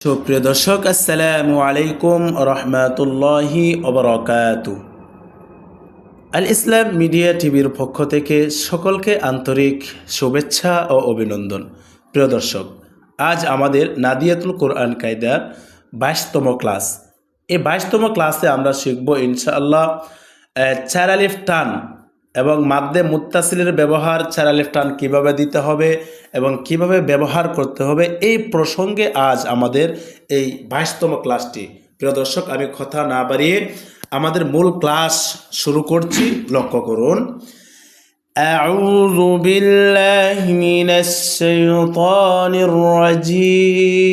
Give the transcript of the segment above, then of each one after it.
সুপ্রিয় দর্শক আসসালামু আলাইকুম রহমাতুল্লাহি অবরকাত আল ইসলাম মিডিয়া টিভির পক্ষ থেকে সকলকে আন্তরিক শুভেচ্ছা ও অভিনন্দন। প্রিয় দর্শক আজ আমাদের নাদিয়াতুল কোরআন কায়দার বাইশতম ক্লাস। এই বাইশতম ক্লাসে আমরা শিখব ইনশাআল্লাহ আহ, চার আলিফ টান এবং মাদ্দে মুত্তাসিলের ব্যবহার চার আলিফ টান কীভাবে দিতে হবে এবং কিভাবে ব্যবহার করতে হবে এই প্রসঙ্গে আজ আমাদের এই বাইশতম ক্লাসটি প্রিয় দর্শক আমি কথা না বাড়িয়ে আমাদের মূল ক্লাস শুরু করছি লক্ষ্য করুন أعوذ بالله من الشيطان الرجيم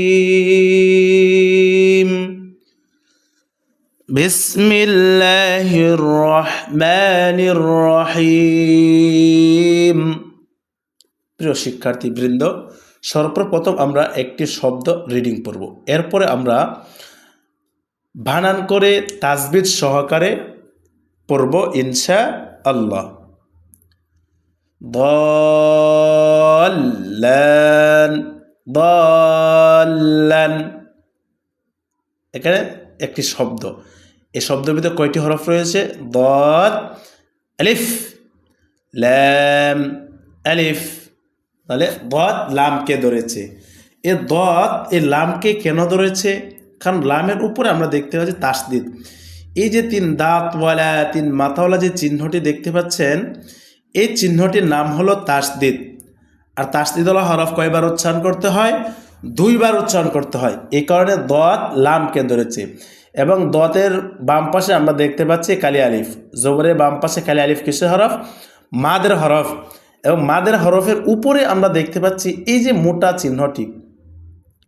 بسم الله الرحمن الرحيم প্রিয় শিক্ষার্থী বৃন্দ সর্বপ্রথম আমরা একটি শব্দ রিডিং পড়ব এরপরে আমরা বানান করে তাজবিদ সহকারে পড়ব ইনশা আল্লাহ দল্লান দল্লান এখানে একটি শব্দ। এই শব্দের ভিতরে কয়টি হরফ রয়েছে? দল আলিফ ল্যাম আলিফ। তাহলে দত লামকে ধরেছে। এ দত এই লামকে কেন ধরেছে? কারণ লামের উপরে আমরা দেখতে পাচ্ছি তাসদিদ। এই যে তিন দাঁতওয়ালা, তিন মাথাওয়ালা যে চিহ্নটি দেখতে পাচ্ছেন, এই চিহ্নটির নাম হলো তাসদিদ। আর তাসদিদওয়ালা হরফ কয়বার উচ্চারণ করতে হয়? দুইবার উচ্চারণ করতে হয়। এই কারণে দত লামকে ধরেছে এবং দতের বাম পাশে আমরা দেখতে পাচ্ছি কালি আলিফ। জবরের বাম পাশে কালি আলিফ কিসের হরফ? মাদের হরফ। এবং মাদের হরফের উপরে আমরা দেখতে পাচ্ছি এই যে মোটা চিহ্নটি।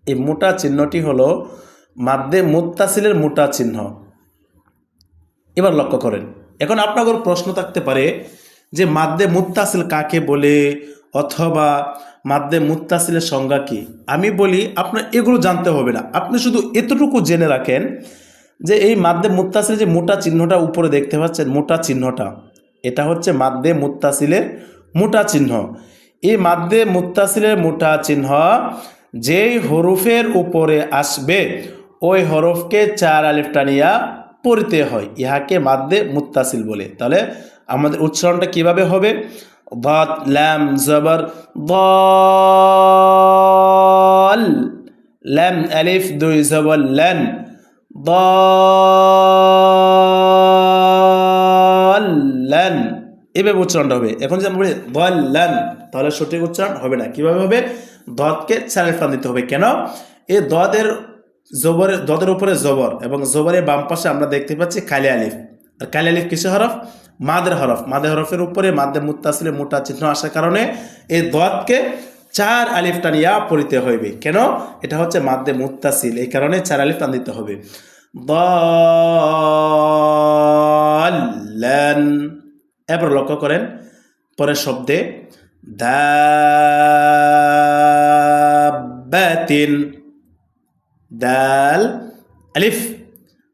এই মোটা চিহ্নটি হলো মাদ্দে মুত্তাসিলের মোটা চিহ্ন। এবার লক্ষ্য করেন। এখন আপনাদের প্রশ্ন থাকতে পারে যে মাদ্দে মুত্তাসিল কাকে বলে? অথবা মাদ্দে মুত্তাসিলের সংজ্ঞা কি? আমি বলি, আপনার এগুলো জানতে হবে না। আপনি শুধু এতটুকু জেনে রাখেন যে এই মাদ্দে মুত্তাসিল যে মোটা চিহ্নটা উপরে দেখতে পাচ্ছেন, মোটা চিহ্নটা, এটা হচ্ছে মাদ্দে মুত্তাসিলের মোটা চিহ্ন। এই মাদ্দে মুত্তাসিলের মোটা চিহ্ন যেই হরফের উপরে আসবে, ওই হরফকে চার আলিফ টানিয়া পড়তে হয়। ইহাকে মাদ্দে মুত্তাসিল বলে। তাহলে আমাদের উচ্চারণটা কীভাবে হবে? ضاد লাম জবর ضال লাম আলিফ দুই জবর লান ضالن এভাবে উচ্চারণটা হবে এখন যদি আমরা বলি ضالن তাহলে সঠিক উচ্চারণ হবে না কিভাবে হবে দদকে চারের টান দিতে হবে কেন এই দদের জবরের দদের উপরে জবর এবং জবরের বাম পাশে আমরা দেখতে পাচ্ছি কালি আলিফ আর কালি আলিফ কিসে হরফ? মাদের হরফ। মাদের হরফের উপরে মাদ্দে মুত্তাসিলে মোটা চিহ্ন আসার কারণে এই দদকে চার আলিফ টানিয়া পড়িতে হইবে। কেন? এটা হচ্ছে মাদ্দে মুত্তাসিল। এই কারণে চার আলিফ টান দিতে হবে। দলেন এবার লক্ষ্য করেন। পরের শব্দে দাবাতিন দাল আলিফ।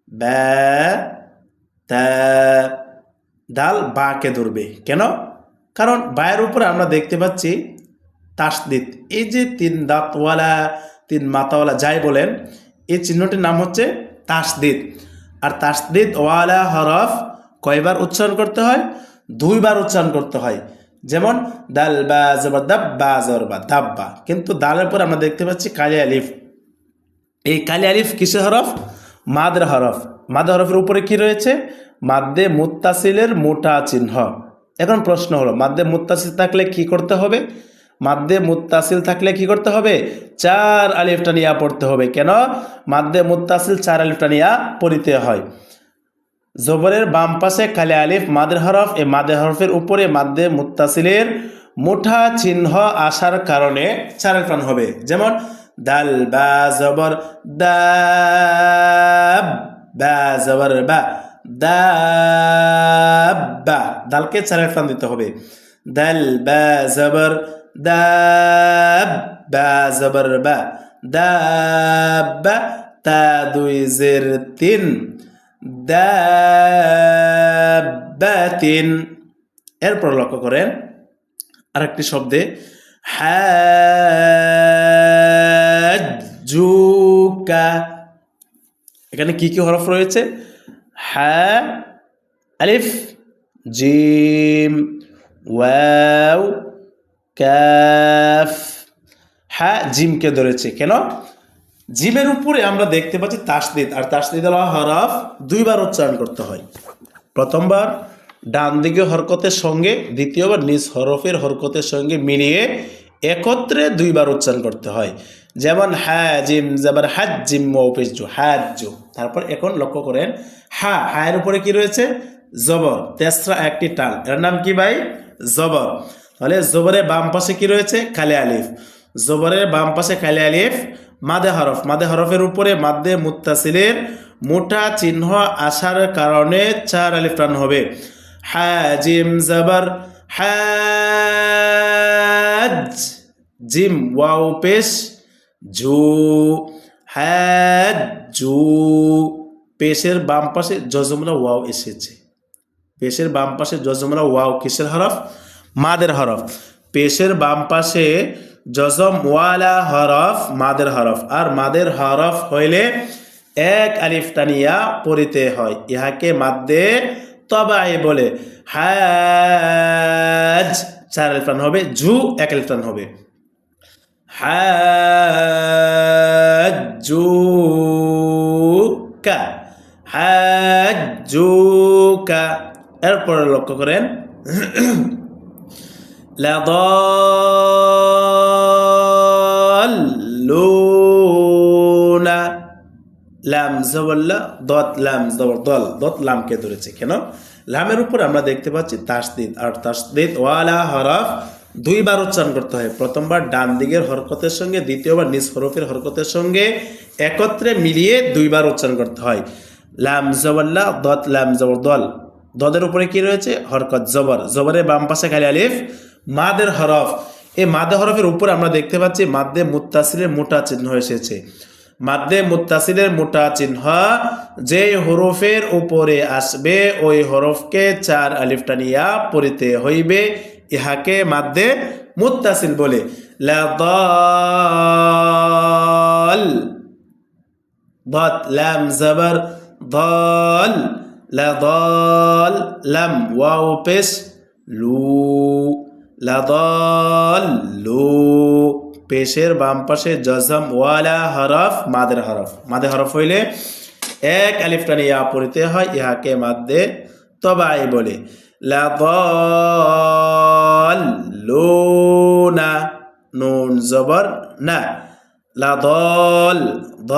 বা তা দাল বাকে ধরবে। কেন? কারণ বায়ের উপরে আমরা দেখতে পাচ্ছি তাসদিদ। এই যে তিন দাঁতওয়ালা, তিন মাতাওয়ালা যাই বলেন, এই চিহ্নটির নাম হচ্ছে তাসদিদ। আর তাসদিদ ওয়ালা হরফ কয়বার উচ্চারণ করতে হয়? দুইবার উচ্চারণ করতে হয়। যেমন, দাল বা জবর দাব, বা জবর বা দাব্বা কিন্তু দালের পর আমরা দেখতে পাচ্ছি কালি আলিফ। এই কালি আলিফ কিসের হরফ? মাদের হরফ। মাদের হরফের উপরে কি রয়েছে? মাদ্দে মুত্তাসিলের মোটা চিহ্ন। এখন প্রশ্ন হলো, মাদ্দে মুত্তাসিল থাকলে কি করতে হবে? মাদ্দে মুত্তাসিল থাকলে কি করতে হবে? চার আলিফটা নিয়া পড়তে হবে। কেন? মাদ্দে মুত্তাসিল চার আলিফটা নিয়া পড়িতে হয়। জবরের বাম পাশে কালে আলিফ, মাদের হরফ এ মাদের হরফের উপরে মাদ্দে মুত্তাসিলের মুঠা চিহ্ন আসার কারণে চার প্রাণ হবে। যেমন, দাল, বা, জবর, দাব। বা বা, দালকে চারের প্রাণ দিতে হবে। দাল বা জবর বা দুই জের তিন দাব্বাতিন এরপর লক্ষ্য করেন আরেকটি শব্দে হাজ্জু কা এখানে কি কি হরফ রয়েছে? হ্যাঁ আলিফ, জিম, ওয়াও, ক্যাফ। হ্যাঁ জিমকে ধরেছে। কেন? জিমের উপরে আমরা দেখতে পাচ্ছি তাসদিদ। আর তাসদিদ হরফ দুইবার উচ্চারণ করতে হয়। প্রথমবার ডান দিকে হরকতের সঙ্গে, দ্বিতীয়বার নিজ হরফের হরকতের সঙ্গে মিলিয়ে একত্রে দুইবার উচ্চারণ করতে হয়। যেমন হ্যাঁ জিম যেমন হ্যাজ জিম মৌপেজু হ্যাজু তারপর এখন লক্ষ্য করেন হ্যাঁ হায়ের উপরে কি রয়েছে? জবর। তেসরা একটি টান। এর নাম কি ভাই? জবর। তাহলে জবরের বাম পাশে কি রয়েছে? খালে আলিফ। জবরের বাম পাশে খালে আলিফ, মাদে হরফ। মাদে হরফের উপরে মাদ্দে মুত্তাসিলের মোটা চিহ্ন আসার কারণে চার আলিফ টান হবে। হ্যাঁ জিম জবর হ্যাজ জিম ওয়াও, পেশ। জু হ্যাঁ জু। পেশের বাম পাশে জজমরা ওয়াও এসেছে। পেশের বাম পাশে জজমরা ওয়াও কিসের হরফ? মাদের হরফ। পেশের বাম পাশে জজম ওয়ালা হরফ, মাদের হরফ। আর মাদের হরফ হইলে এক আলিফ টানিয়া পড়িতে হয়। ইহাকে মাদ্দে তবাই বলে। হ্যাজ চার আলিফ টান হবে, জু এক আলিফ টান হবে। হাজুকা হাজুকা এরপরে লক্ষ্য করেন, লাদল্লুনা। লাম জবল্লা দত লাম জবর দল, দত লামকে ধরেছে। কেন? লামের উপর আমরা দেখতে পাচ্ছি তাসদিদ, আর তাসদিদ ওয়ালা হরফ দুইবার উচ্চারণ করতে হয়। প্রথমবার ডান দিকের হরকতের সঙ্গে, দ্বিতীয়বার নিজ হরফের হরকতের সঙ্গে একত্রে মিলিয়ে দুইবার উচ্চারণ করতে হয়। লাম জবল্লা দত লাম জবর দল। দদের উপরে কি রয়েছে? হরকত জবর। জবরের বাম পাশে খালি আলিফ, মাদের হরফ। এই মাদে হরফের উপরে আমরা দেখতে পাচ্ছি মাদ্দে মুত্তাসিলের মোটা চিহ্ন এসেছে। মাদ্দে মুত্তাসিলের মোটা চিহ্ন যে হরফের উপরে আসবে, ওই হরফকে চার আলিফ টানিয়া পড়িতে হইবে। ইহাকে মাদ্দে মুতাসিল বলে লাম ওয়াও, পেশ, লু লু পেশের বাম পাশে জজম, ওয়ালা, হরফ, মাদের হরফ। মাদের হরফ হইলে এক আলিফটানি ইয়া পড়িতে হয়, ইহাকে মাদ্দে তবাই বলে। লাদল্লুনা, নুন জবর না। লাদল, দ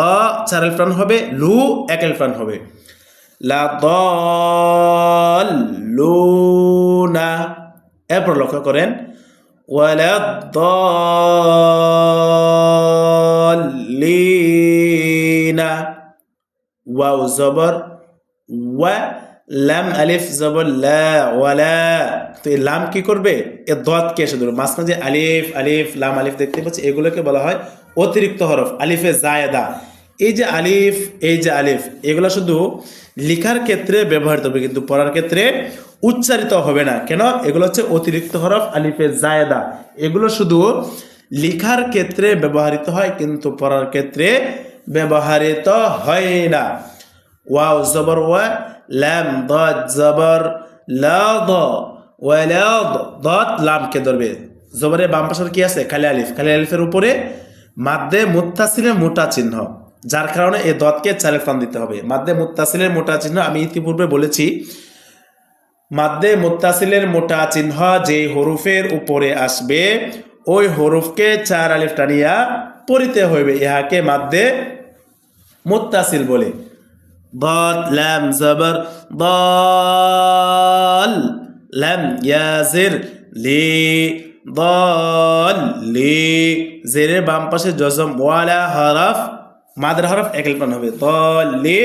চার আলিফ হবে, লু এক আলিফ টান হবে। লাদল্লুনা, এরপর লক্ষ্য করেন ওয়ালাদ্দাল্লিনা ওয়াও জবর, ওয়া লাম আলিফ জবর ওয়ালা। তো এই লাম কি করবে? এ দত কে এসে ধরবে। মাঝখানে যে আলিফ আলিফ, লাম, আলিফ দেখতে পাচ্ছি, এগুলোকে বলা হয় অতিরিক্ত হরফ, আলিফে জায়দা। এই যে আলিফ, এই যে আলিফ, এগুলো শুধু লিখার ক্ষেত্রে ব্যবহৃত হবে, কিন্তু পড়ার ক্ষেত্রে উচ্চারিত হবে না। কেন? এগুলো হচ্ছে অতিরিক্ত হরফ, আলিফে জায়দা। এগুলো শুধু লিখার ক্ষেত্রে ব্যবহৃত হয়, কিন্তু পড়ার ক্ষেত্রে ব্যবহৃত হয় না। ওয়াও, জবর ওয়া লাম দত জবর ওয়ালাদ দত লামকে ধরবে। জবরে বাম পাশের কি আছে? খালি আলিফ। খালি আলিফের উপরে মাদ্দে মুত্তাসিলের মোটা চিহ্ন। যার কারণে এই দতকে চালে টান দিতে হবে। মাদ্দে মুত্তাসিলের মোটা চিহ্ন আমি ইতিপূর্বে বলেছি। মাদ্দে মুত্তাসিলের মোটা চিহ্ন যে হরুফের উপরে আসবে, ওই হরুফকে চার আলিফ টানিয়া পড়িতে হইবে। ইহাকে মাদ্দে মুত্তাসিল বলে। ضاد لام زبر ضال لم يازر লি ضال লি জেরের বাম পাশে জজম ওয়ালা হরফ মাদের হরফ এক লিপান হবে দল লি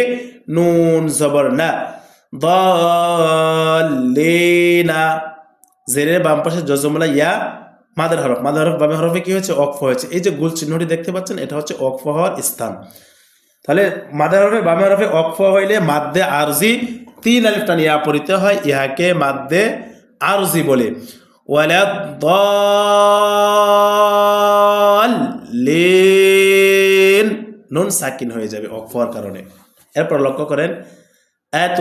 নুন জবর না দলিনা জেরের বাম পাশে জজমলা ইয়া মাদের হরফ মাদের হরফ বামে হরফে কি হয়েছে অক্ফ হয়েছে এই যে গোল চিহ্নটি দেখতে পাচ্ছেন এটা হচ্ছে অক্ফ হওয়ার স্থান তাহলে মাদের হরফে, বামে হরফে অক্ফ হইলে মাদ্দে আরজি তিন আলিফ টান ইয়া পড়িতে হয়, ইহাকে মাদ্দে আরজি বলে। ওয়ালাদ লিন নুন সাকিন হয়ে যাবে অক্ফ হওয়ার কারণে। এরপর লক্ষ্য করেন এত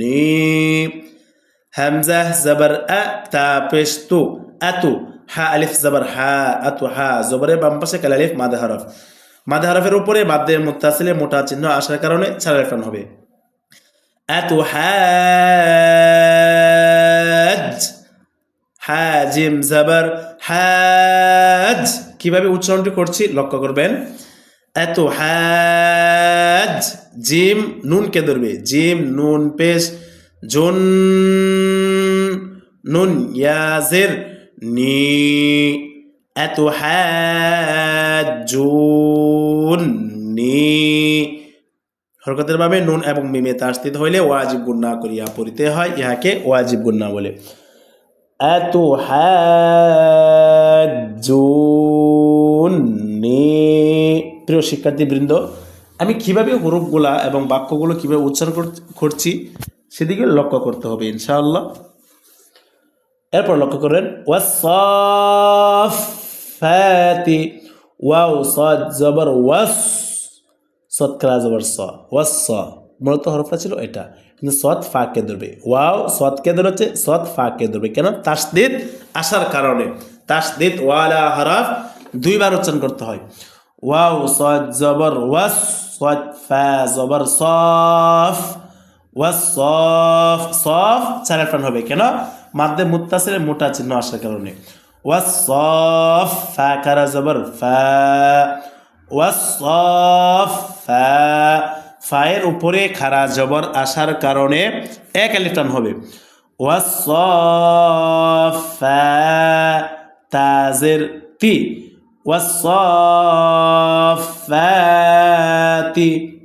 নি হামজা জবর আ তা পেশ তু আতু হা আলিফ জবর, হা আতু, হা জবরের বাম পাশে কাল আলিফ, মাদে হরফ। মাদে হরফের উপরে মাদ্দে মুত্তাসিলে মোটা চিহ্ন আসার কারণে ছাড়া লেফান হবে। এত হাজ হাজিম জবর হাজ কীভাবে উচ্চারণটি করছি লক্ষ্য করবেন। এত হাজ জিম, নুন কে ধরবে? জিম, নুন, পেশ, জুন, নুন, ইয়াজের। হরকতের ভাবে নুন এবং মিমে তাস্তিত হইলে ওয়াজিব গুন্না করিয়া পড়িতে হয়, ইহাকে ওয়াজিব গুন্না বলে। এত হাজুনি প্রিয় শিক্ষার্থীবৃন্দ, আমি কীভাবে হরফগুলা এবং বাক্যগুলো কীভাবে উচ্চারণ কর- করছি, সেদিকে লক্ষ্য করতে হবে, ইনশাআল্লাহ। এরপর লক্ষ্য করেন ওয়াসফাতি ওয়াও সদ জবর ওয়াস সৎ কালা জবর স ওয়াস মূলত হরফটা ছিল এটা। কিন্তু সৎ ফাঁকে ধরবে। ওয়াও সৎকে ধরেছে সৎ ফাঁকে ধরবে। কেন? তাসদিদ আসার কারণে। তাসদিদ ওয়ালা হরফ দুইবার উচ্চারণ করতে হয়। ওয়াও সদ জবর ওয়াস সৎ ফা জবর সফ ওয়াস সফ সফ চার হবে। কেন? মাদ্দে মুত্তাসিলের মোটা চিহ্ন আসার কারণে। জবর? ফায়ের উপরে খারা জবর আসার কারণে এক আলিফ হবে। ওয়াস সফ ফা। তাজের তি। ওয়াস সফ ফাতি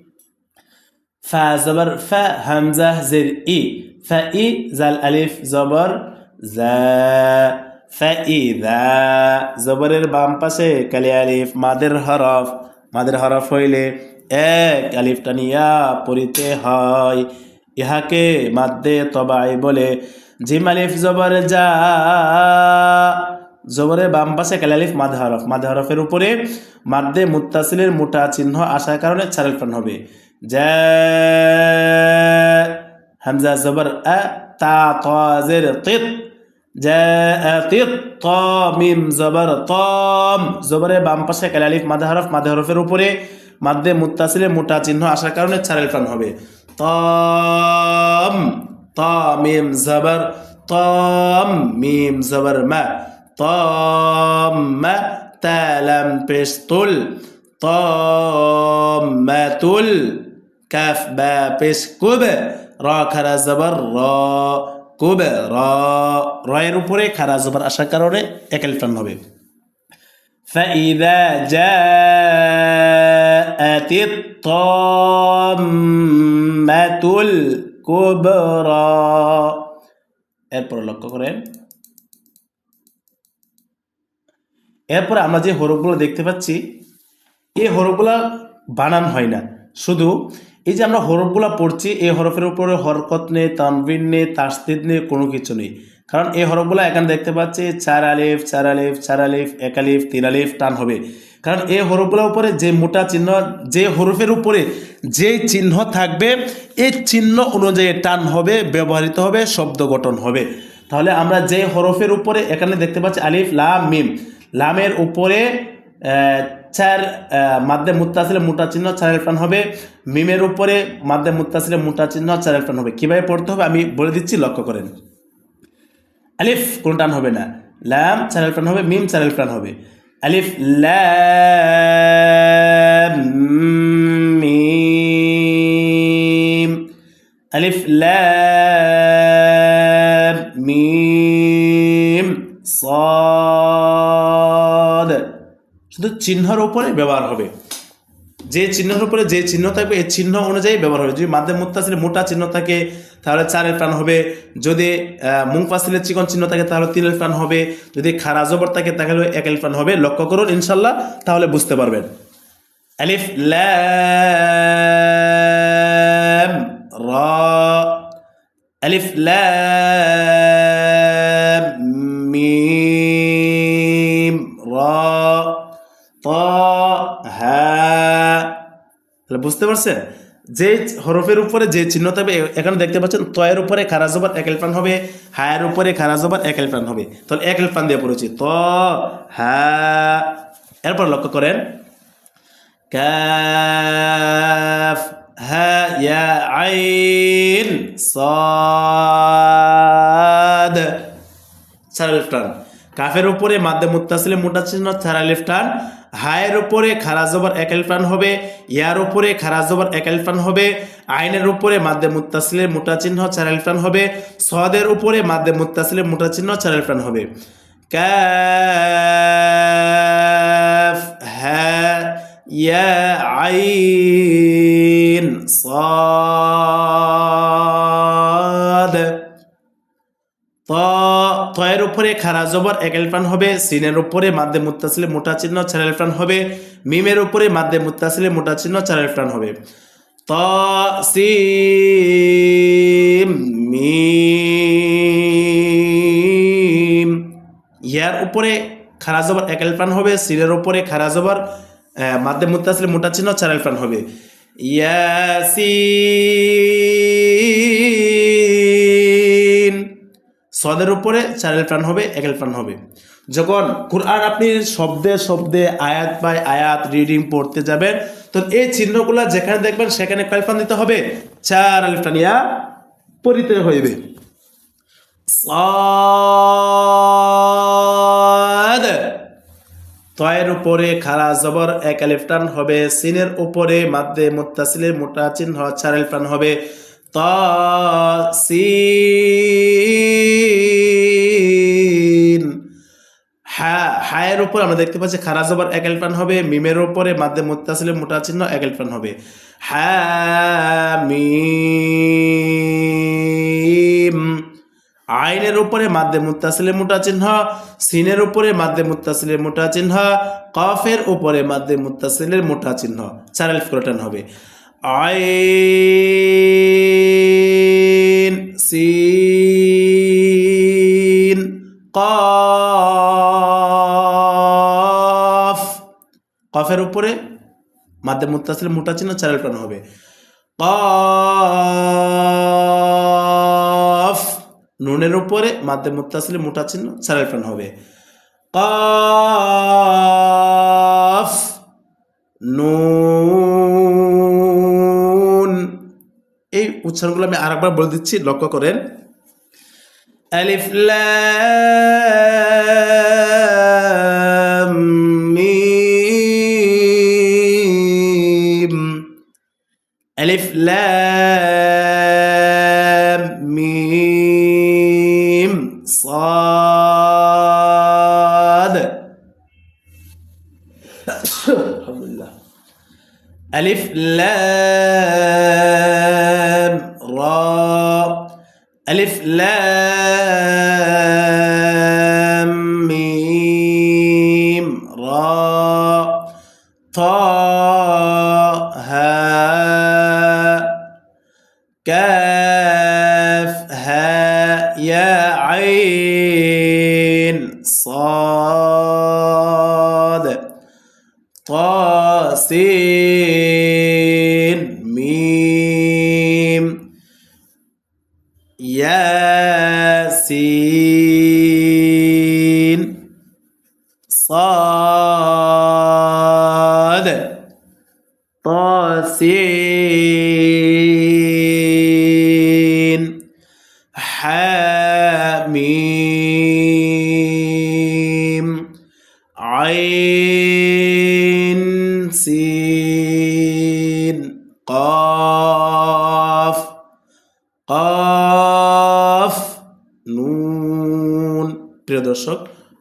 ফা জবর, ফা জের, ই। ই জাল আলিফ জবর জা ফা ই দা জবরের বাম পাশে, কালি, আলিফ, মাদের হরফ। মাদের হরফ হইলে এক আলিফ টানিয়া পড়িতে হয়। ইহাকে মাদ্দে তবাই বলে। জিম, আলিফ, জবর যা। জবরের বাম পাশে কালালিফ মাদে হরফ। মাদে হরফের উপরে মাদ্দে মুত্তাসিলের মোটা চিহ্ন আসার কারণে টান হবে। যা। হামজা জবর আ তা তাজের তিত মিম জবর, তম। জবরের বাম পাশে কালালিফ মাদে হরফ, মাদে হরফের উপরে মাদ্দে মুত্তাসিলের মোটা চিহ্ন আসার কারণে চারেল টান হবে। তম মিম জবর, তম, মিম জবর, মা, তম তালাম পেস্তুল তমাতুল কাফ, বা, পেশ, কুব র খারা জবর র কুব র রয়ের উপরে খারা জবর আসার কারণে একাল টান হবে فإذا جاءت الطامة الكبرى এরপর লক্ষ্য করেন এরপরে আমরা যে হরফগুলো দেখতে পাচ্ছি এই হরফগুলা বানান হয় না শুধু এই যে আমরা হরফগুলা পড়ছি, এই হরফের উপরে হরকত নেই তানবিন নেই, তাসদিদ নেই, কোনো কিছু নেই। কারণ এই হরফগুলো এখানে দেখতে পাচ্ছি, চার আলিফ চার আলিফ চার আলিফ, এক আলিফ, তিন আলিফ, টান হবে। কারণ এই হরফগুলোর উপরে যে মোটা চিহ্ন, যে হরফের উপরে যে চিহ্ন থাকবে, এই চিহ্ন অনুযায়ী টান হবে, ব্যবহৃত হবে, শব্দ গঠন হবে। তাহলে আমরা যে হরফের উপরে এখানে দেখতে পাচ্ছি আলিফ, লাম, মিম। লামের উপরে চার আহ, মাদ্দে মুত্তাসিলে মোটা চিহ্ন চার টান হবে। মিমের উপরে মাদ্দে মুত্তাসিলে মোটা চিহ্ন চার টান হবে। কীভাবে পড়তে হবে আমি বলে দিচ্ছি লক্ষ্য করেন। আলিফ কোনো টান হবে না। লাম চার টান হবে মিম চার টান হবে। আলিফ লাম মিম। আলিফ লাম চিহ্নের উপরে ব্যবহার হবে। যে চিহ্নের উপরে যে চিহ্ন থাকবে, এই চিহ্ন অনুযায়ী ব্যবহার হবে। যদি মাধ্যম মুত্তাসিলে মোটা চিহ্ন থাকে, তাহলে চারের প্রাণ হবে। যদি মুং ফাসিলের চিকন চিহ্ন থাকে, তাহলে তিনের প্রাণ হবে। যদি খারা জবর থাকে, তাহলে একেল প্রাণ হবে। লক্ষ্য করুন ইনশাল্লাহ তাহলে বুঝতে পারবেন। আলিফ, লাম, রা, আলিফ, লাম। বুঝতে পারছেন যে হরফের উপরে যে চিহ্ন থাকবে এখানে দেখতে পাচ্ছেন, তয়ের উপরে খারা জবর এক এলফান হবে, হায়ের উপরে খারা জবর এক এলফান হবে। তাহলে এক এলফান দিয়ে পড়েছি। ত হ্যাঁ এরপর লক্ষ্য করেন। কাফ, হা আইন, সাদ। চার আলিফ টান কাফের উপরে মাদ্দে মুত্তাসিলে মোটা চিহ্ন চার আলিফ টান হায়ের উপরে খারা জবর এক আলিফ হবে, ইয়ার উপরে খারা জবর এক আলিফ হবে, আইনের উপরে মাদ্দে মুত্তাসিলের মোটা চিহ্ন চার আলিফ হবে, সদের উপরে মাদ্দে মুত্তাসিলের মোটা চিহ্ন চার আলিফ হবে। কাফ হা ইয়া, আইন সাদ উপরে খারা জবর এক এলফান হবে সিনের উপরে মাদ্দে মুত্তাসিলে মোটা চিহ্ন চার এলফান হবে মিমের উপরে মাদ্দে মুত্তাসিলে মোটা চিহ্ন চার এলফান হবে। ত সিম মিম ইয়ার উপরে খারা জবর এক এলফান হবে সিনের উপরে খারা জবর আহ, মাদ্দে মুত্তাসিলে মোটা চিহ্ন চার এলফান হবে। ইয়াসিন সদের উপরে চার এলফান হবে এক এলফান হবে। যখন কোরআন আপনি শব্দে শব্দে, আয়াত বাই আয়াত রিডিং পড়তে যাবেন তো এই চিহ্নগুলো যেখানে দেখবেন সেখানে কয় এলফান দিতে হবে? চার এলফান ইয়া পরিতে হইবে। তয়ের উপরে খারা জবর এক আলিফটান হবে, সিনের উপরে মাদ্দে মুত্তাসিলের মোটা চিহ্ন চার আলিফটান হবে। ত সিন হ্যাঁ হায়ের উপর আমরা দেখতে পাচ্ছি খারা জবর এক হবে, মিমের উপরে মাদ্দে মুত্তাসিলের মোটা চিহ্ন এক আলিফটান হবে। হ্যাঁ মিম। আইনের উপরে মাদ্দে মুত্তাসিলের মোটা চিহ্ন সিনের উপরে মাদ্দে মুত্তাসিলের মোটা চিহ্ন কফের উপরে মাদ্দে মুত্তাসিলের মোটা চিহ্ন চার আলিফ হবে। আইন, সিন, কফ। কফের উপরে মাদ্দে মুত্তাসিলের মোটা চিহ্ন চার আলিফ টান হবে। কফ। নুনের উপরে মাদ্দে মুত্তাসিলে মোটা চিহ্ন চারের প্রাণ হবে। কফ। নুন। উচ্চারণগুলো আমি আরেকবার বলে দিচ্ছি লক্ষ্য করেন। আলিফ মিম। আলিফ كاف মিম আইন সিন কফ কফ নুন প্রিয়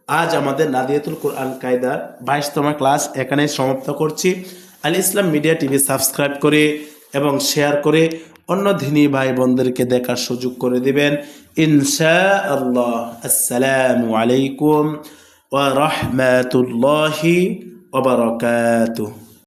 আজ আমাদের নাদিয়াতুল কোরআন কায়দার বাইশতম ক্লাস এখানে সমাপ্ত করছি। Al Islam media TV subscribe করে এবং শেয়ার করে অন্য ধিনী ভাই বোনদেরকে দেখার সুযোগ করে দিবেন। ইনশা আল্লাহ আসসালামু আলাইকুম ওয়া রহমতুল্লাহি ওবরকাত